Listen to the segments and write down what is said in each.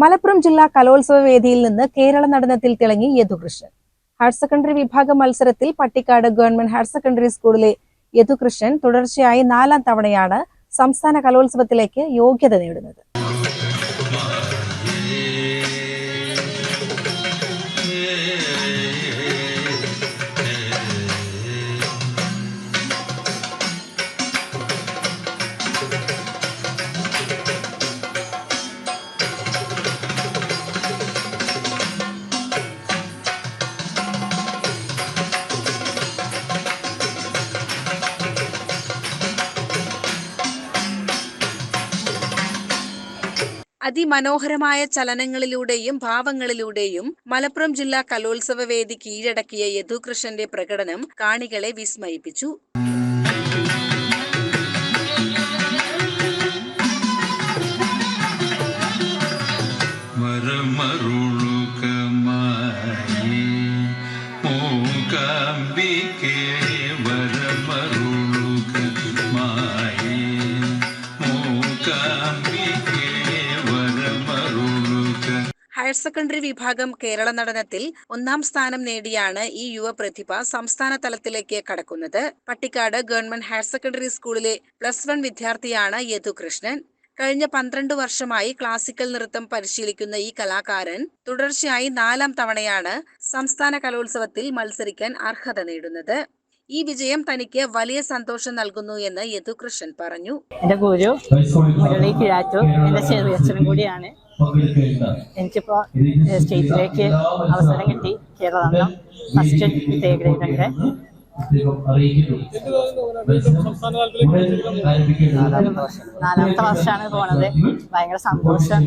മലപ്പുറം ജില്ലാ കലോത്സവ വേദിയിൽ നിന്ന് കേരള നടനത്തിൽ തിളങ്ങി യദുകൃഷ്ണൻ. ഹയർ സെക്കൻഡറി വിഭാഗ മത്സരത്തിൽ പട്ടിക്കാട് ഗവൺമെന്റ് ഹയർ സെക്കൻഡറി സ്കൂളിലെ യദുകൃഷ്ണൻ തുടർച്ചയായി നാലാം തവണയാണ് സംസ്ഥാന കലോത്സവത്തിലേക്ക് യോഗ്യത നേടുന്നത്. അതിമനോഹരമായ ചലനങ്ങളിലൂടെയും ഭാവങ്ങളിലൂടെയും മലപ്പുറം ജില്ലാ കലോത്സവ വേദി കീഴടക്കിയ യദുകൃഷ്ണന്റെ പ്രകടനം കാണികളെ വിസ്മയിപ്പിച്ചു. വരമരുളുകമായി ഹയർ സെക്കൻഡറി വിഭാഗം കേരള നടനത്തിൽ ഒന്നാം സ്ഥാനം നേടിയാണ് ഈ യുവ പ്രതിഭ സംസ്ഥാന തലത്തിലേക്ക് കടക്കുന്നത്. പട്ടിക്കാട് ഗവൺമെന്റ് ഹയർ സെക്കൻഡറി സ്കൂളിലെ പ്ലസ് വൺ വിദ്യാർത്ഥിയാണ് യദുകൃഷ്ണൻ കഴിഞ്ഞ പന്ത്രണ്ട് വർഷമായി ക്ലാസിക്കൽ നൃത്തം പരിശീലിക്കുന്ന ഈ കലാകാരൻ തുടർച്ചയായി നാലാം തവണയാണ് സംസ്ഥാന കലോത്സവത്തിൽ മത്സരിക്കാൻ അർഹത നേടുന്നത്. ഈ വിജയം തനിക്ക് വലിയ സന്തോഷം നൽകുന്നു എന്ന് യദുകൃഷ്ണൻ പറഞ്ഞു. എന്റെ ഗുരു മുരളി കിഴാറ്റു എന്റെ ചെറിയച്ഛനും കൂടിയാണ്. എനിക്കിപ്പോ സ്റ്റേറ്റിലേക്ക് അവസരം കിട്ടി കേരളം ഫസ്റ്റ് നാലാമത്തെ വർഷമാണ് പോണത്. ഭയങ്കര സന്തോഷം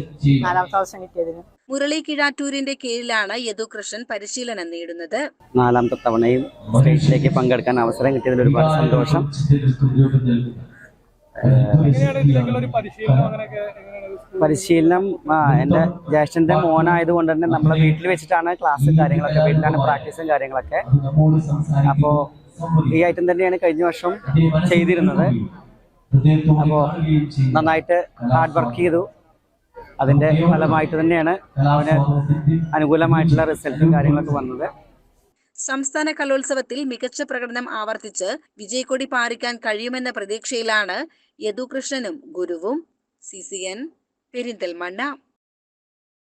നാലാമത്തെ വർഷം കിട്ടിയതിന്. മുരളി കിഴാറ്റൂരിന്റെ കീഴിലാണ് യദുകൃഷ്ണൻ പരിശീലനം നേടുന്നത്. നാലാമത്തെ തവണയും സ്റ്റേജിലേക്ക് പങ്കെടുക്കാൻ അവസരം കിട്ടിയതിൽ ഒരുപാട് സന്തോഷം. പരിശീലനം പരിശീലനം എന്റെ ജ്യേഷ്ഠന്റെ മോനായതുകൊണ്ട് തന്നെ നമ്മളെ വീട്ടിൽ വെച്ചിട്ടാണ് ക്ലാസ്സും കാര്യങ്ങളൊക്കെ വീട്ടിലാണ് പ്രാക്ടീസും കാര്യങ്ങളൊക്കെ. അപ്പോൾ ഈ ഐറ്റം തന്നെയാണ് കഴിഞ്ഞ വർഷം ചെയ്തിരുന്നത്. അപ്പോൾ നന്നായിട്ട് ഹാർഡ് വർക്ക് ചെയ്തു. അതിന്റെ ഫലമായിട്ട് തന്നെയാണ് അവന് അനുകൂലമായിട്ടുള്ള റിസൾട്ടും കാര്യങ്ങളൊക്കെ വന്നത്. സംസ്ഥാന കലോത്സവത്തിൽ മികച്ച പ്രകടനം ആവർത്തിച്ച് വിജയക്കൊടി പാറിക്കാൻ കഴിയുമെന്ന പ്രതീക്ഷയിലാണ് യദുകൃഷ്ണനും ഗുരുവും സി സി എൻ പെരിന്തൽമണ്ണ.